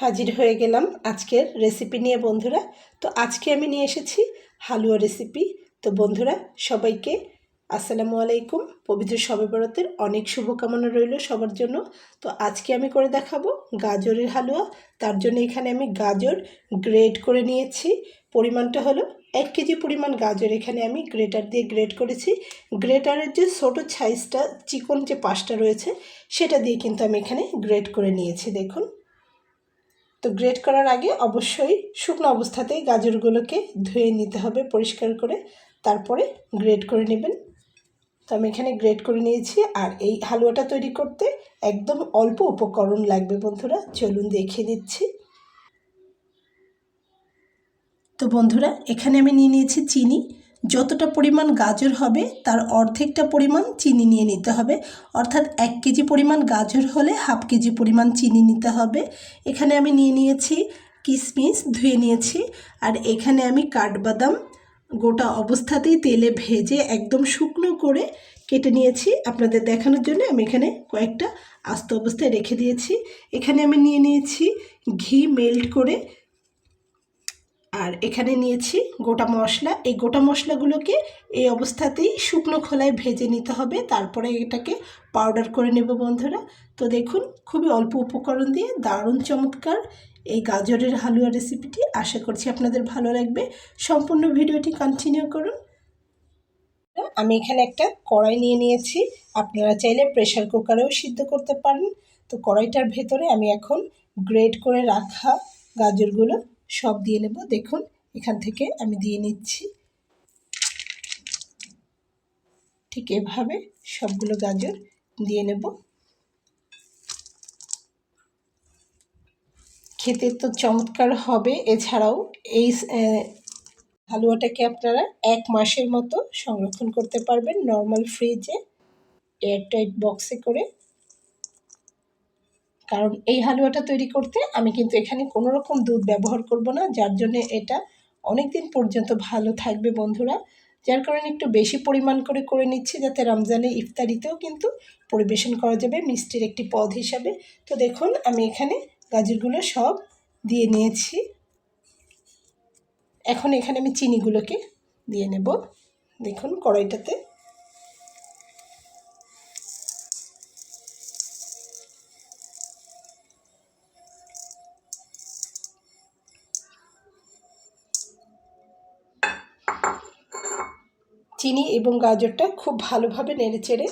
হাজির হয়ে গেলাম আজকের রেসিপি নিয়ে বন্ধুরা। তো আজকে আমি নিয়ে এসেছি হালুয়া রেসিপি তো বন্ধুরা, সবাইকে আসসালামু আলাইকুম। পবিত্র সবে বরতের অনেক শুভকামনা রইল সবার জন্য। তো আজকে আমি করে দেখাবো গাজরের হালুয়া। তার জন্য এখানে আমি গাজর গ্রেড করে নিয়েছি। পরিমাণটা হলো এক কেজি পরিমাণ গাজর এখানে আমি গ্রেটার দিয়ে গ্রেড করেছি। গ্রেটারের যে ছোটো সাইজটা চিকন যে পাশটা রয়েছে, সেটা দিয়ে কিন্তু আমি এখানে গ্রেড করে নিয়েছি, দেখুন। তো গ্রেট করার আগে অবশ্যই শুকনো অবস্থাতেই গাজরগুলোকে ধুয়ে নিতে হবে পরিষ্কার করে, তারপরে গ্রেট করে নেবেন। তো আমি এখানে গ্রেট করে নিয়েছি আর এই হালুয়াটা তৈরি করতে একদম অল্প উপকরণ লাগবে বন্ধুরা, চলুন দেখিয়ে দিচ্ছি। তো বন্ধুরা, এখানে আমি নিয়ে নিয়েছি চিনি যতটা পরিমাণ গাজর হবে, তার অর্ধেকটা পরিমাণ চিনি নিয়ে নিতে হবে। অর্থাৎ এক কেজি পরিমাণ গাজর হলে হাফ কেজি পরিমাণ চিনি নিতে হবে। এখানে আমি নিয়ে নিয়েছি কিশমিশ, ধুয়ে নিয়েছি। আর এখানে আমি কাঠবাদাম গোটা অবস্থাতেই তেলে ভেজে একদম শুকনো করে কেটে নিয়েছি। আপনাদের দেখানোর জন্য আমি এখানে কয়েকটা আস্ত অবস্থায় রেখে দিয়েছি। এখানে আমি নিয়ে নিয়েছি ঘি মেল্ট করে আর এখানে নিয়েছি গোটা মশলা। এই গোটা মশলাগুলোকে এই অবস্থাতেই শুকনো খোলায় ভেজে নিতে হবে। তারপরে এটাকে পাউডার করে নেব বন্ধুরা। তো দেখুন, খুবই অল্প উপকরণ দিয়ে দারুণ চমৎকার এই গাজরের হালুয়া রেসিপিটি আশা করছি আপনাদের ভালো লাগবে। সম্পূর্ণ ভিডিওটি কন্টিনিউ করুন। আমি এখানে একটা কড়াই নিয়ে নিয়েছি। আপনারা চাইলে প্রেশার কুকারেও সিদ্ধ করতে পারেন। তো কড়াইটার ভেতরে আমি এখন গ্রেড করে রাখা গাজরগুলো সব দিয়ে নেব। দেখুন, এখান থেকে আমি দিয়ে নিচ্ছি। ঠিক এভাবে সবগুলো গাজর দিয়ে নেব। খেতে তো চমৎকার হবে। এছাড়াও এই হালুয়াটাকে আপনারা এক মাসের মতো সংরক্ষণ করতে পারবেন নর্মাল ফ্রিজে। এয়ারটাইট বক্সে করে কারণ এই হালুয়াটা তৈরি করতে আমি কিন্তু এখানে কোনো রকম দুধ ব্যবহার করব না, যার জন্য এটা অনেক দিন পর্যন্ত ভালো থাকবে বন্ধুরা। যার কারণে একটু বেশি পরিমাণ করে করে নিচ্ছি যাতে রমজানে ইফতারিতেও কিন্তু পরিবেশন করা যাবে মিষ্টির একটি পদ হিসাবে। তো দেখুন, আমি এখানে গাজরগুলো সব দিয়ে নিয়েছি। এখন এখানে আমি চিনিগুলোকে দিয়ে নেব। দেখুন, কড়াইটাতে চিনি এবং গাজরটা খুব ভালোভাবে নেড়ে চেড়ে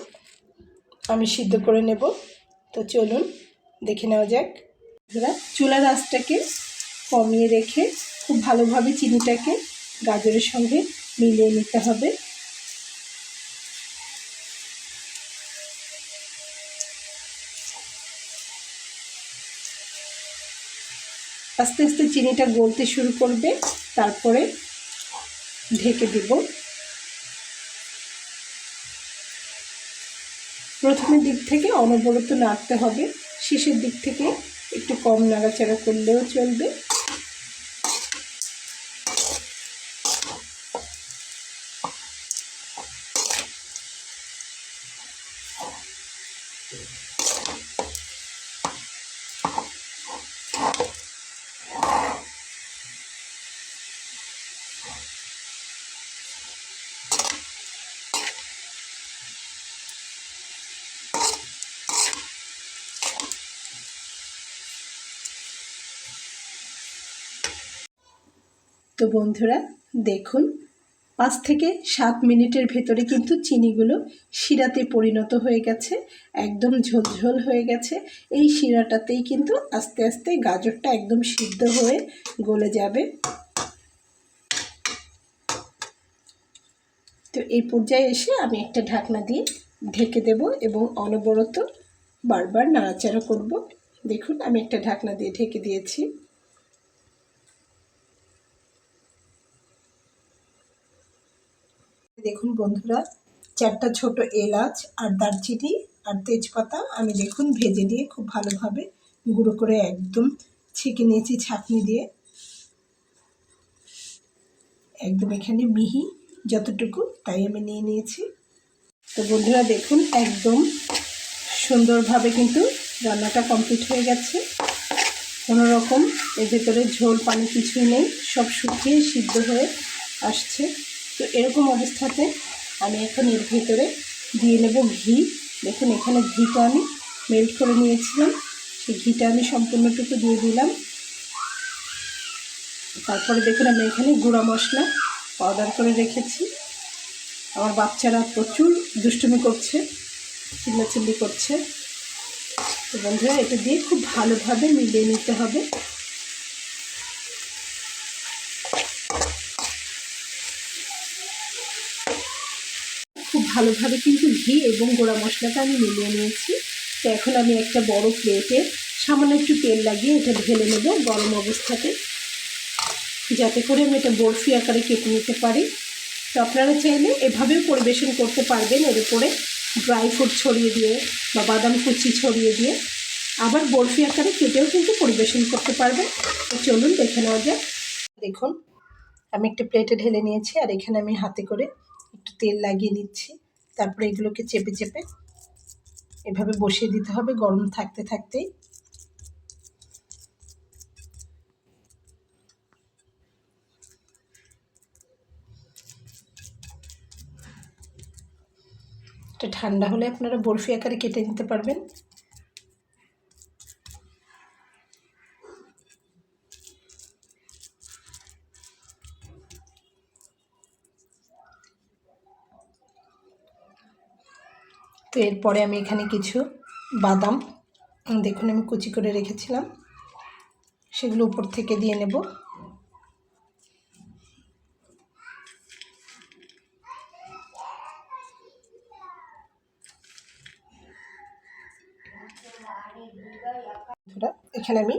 আমি সিদ্ধ করে নেব। তো চলুন, দেখে নেওয়া যাক। চুলার আঁচটাকে কমিয়ে রেখে খুব ভালোভাবে চিনিটাকে গাজরের সঙ্গে মিলিয়ে নিতে হবে। আস্তে আস্তে চিনিটা গলতে শুরু করবে, তারপরে ঢেকে দেব। প্রথমের দিক থেকে অনবরত নাড়তে হবে। শেষের দিক থেকে একটু কম নাড়াচাড়া করলেও চলবে। তো বন্ধুরা, দেখুন, পাঁচ থেকে সাত মিনিটের ভেতরে কিন্তু চিনিগুলো শিরাতে পরিণত হয়ে গেছে, একদম ঝোলঝোল হয়ে গেছে। এই শিরাটাতেই কিন্তু আস্তে আস্তে গাজরটা একদম সিদ্ধ হয়ে গলে যাবে। তো এই পর্যায়ে এসে আমি একটা ঢাকনা দিয়ে ঢেকে দেব এবং অনবরত বারবার নাড়াচাড়া করব। দেখুন, আমি একটা ঢাকনা দিয়ে ঢেকে দিয়েছি। দেখুন বন্ধুরা, চারটা ছোট এলাচ আর দারচিনি আর তেজপাতা আমি দেখুন ভেজে দিয়ে খুব ভালোভাবে গুঁড়ো করে একদম ছেঁকে নিয়েছি ছাঁকনি দিয়ে। একদম এখানে মিহি যতটুকু তাই আমি নিয়ে নিয়েছি। তো বন্ধুরা দেখুন একদম সুন্দরভাবে কিন্তু রান্নাটা কমপ্লিট হয়ে গেছে। কোনো রকম এর ভেতরে ঝোল পানি কিছুই নেই, সব শুকিয়ে সিদ্ধ হয়ে আসছে। তো এরকম অবস্থাতে আমি এখন এর ভেতরে দিয়ে নেব ঘি। দেখুন, এখানে ঘিটা আমি মেল্ট করে নিয়েছিলাম। সেই ঘিটা আমি সম্পূর্ণটুকু দিয়ে দিলাম। তারপরে দেখুন, আমি এখানে গুঁড়া মশলা পাউডার করে রেখেছি। আমার বাচ্চারা প্রচুর দুষ্টুমি করছে, চিল্লাচিল্লি করছে। তো বন্ধুরা, এটা দিয়ে খুব ভালোভাবে মিলিয়ে নিতে হবে খুব ভালোভাবে কিন্তু ঘি এবং গোড়া মশলাটা আমি মিলিয়ে নিয়েছি। তো এখন আমি একটা বড় প্লেটে সামান্য একটু তেল লাগিয়ে এটা ঢেলে নেব গরম অবস্থাতে। যাতে করে আমি এটা বরফি আকারে কেটে নিতে পারি। তো আপনারা চাইলে এভাবেও পরিবেশন করতে পারবেন এর উপরে ড্রাই ফ্রুট ছড়িয়ে দিয়ে বা বাদাম কুচি ছড়িয়ে দিয়ে। আবার বরফি আকারে কেটেও কিন্তু পরিবেশন করতে পারবেন। তো চলুন দেখে নেওয়া যাক। দেখুন, আমি একটা প্লেটে ঢেলে নিয়েছি আর এখানে আমি হাতে করে একটু তেল লাগিয়ে নিচ্ছি। তারপরে এগুলোকে চেপে চেপে এভাবে বসিয়ে দিতে হবে গরম থাকতে থাকতেই। এটা ঠান্ডা হলে আপনারা বরফি আকারে কেটে নিতে পারবেন। তো এরপরে আমি এখানে কিছু বাদাম দেখুন আমি কুচি করে রেখেছিলাম। সেগুলো উপর থেকে দিয়ে নেব। এখানে আমি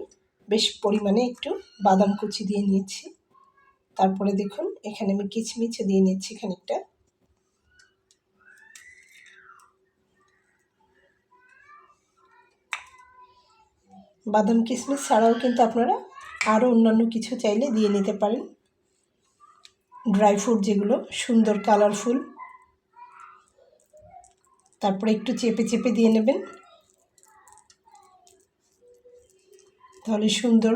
বেশ পরিমাণে একটু বাদাম কুচি দিয়ে নিয়েছি। তারপরে দেখুন, এখানে আমি কিচমিচ দিয়ে নিচ্ছি খানিকটা। বাদাম কিশমিশ ছাড়াও কিন্তু আপনারা আরও অন্যান্য কিছু চাইলে দিয়ে নিতে পারেন। ড্রাই ফ্রুট যেগুলো, সুন্দর কালারফুল। তারপরে একটু চেপে চেপে দিয়ে নেবেন। তাহলে সুন্দর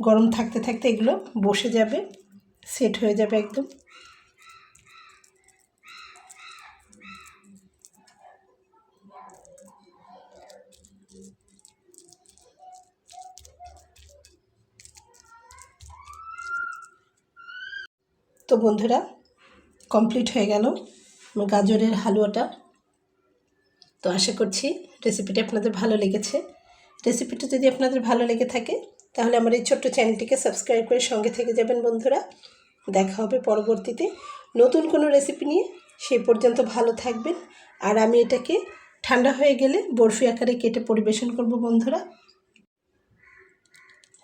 গরম থাকতে থাকতে এগুলো বসে যাবে, সেট হয়ে যাবে একদম। তো বন্ধুরা কমপ্লিট হয়ে গেল গাজরের হালুয়াটা। তো আশা করছি রেসিপিটা আপনাদের ভালো লেগেছে। রেসিপিটা যদি আপনাদের ভালো লেগে থাকে, তাহলে আমার এই ছোট্ট চ্যানেলটিকে সাবস্ক্রাইব করে সঙ্গে থেকে যাবেন বন্ধুরা। দেখা হবে পরবর্তীতে নতুন কোনো রেসিপি নিয়ে। সেই পর্যন্ত ভালো থাকবেন। আর আমি এটাকে ঠান্ডা হয়ে গেলে বরফি আকারে কেটে পরিবেশন করব বন্ধুরা।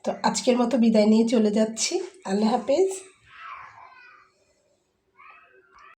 তো আজকের মতো বিদায় নিয়ে চলে যাচ্ছি। আল্লাহ হাফেজ।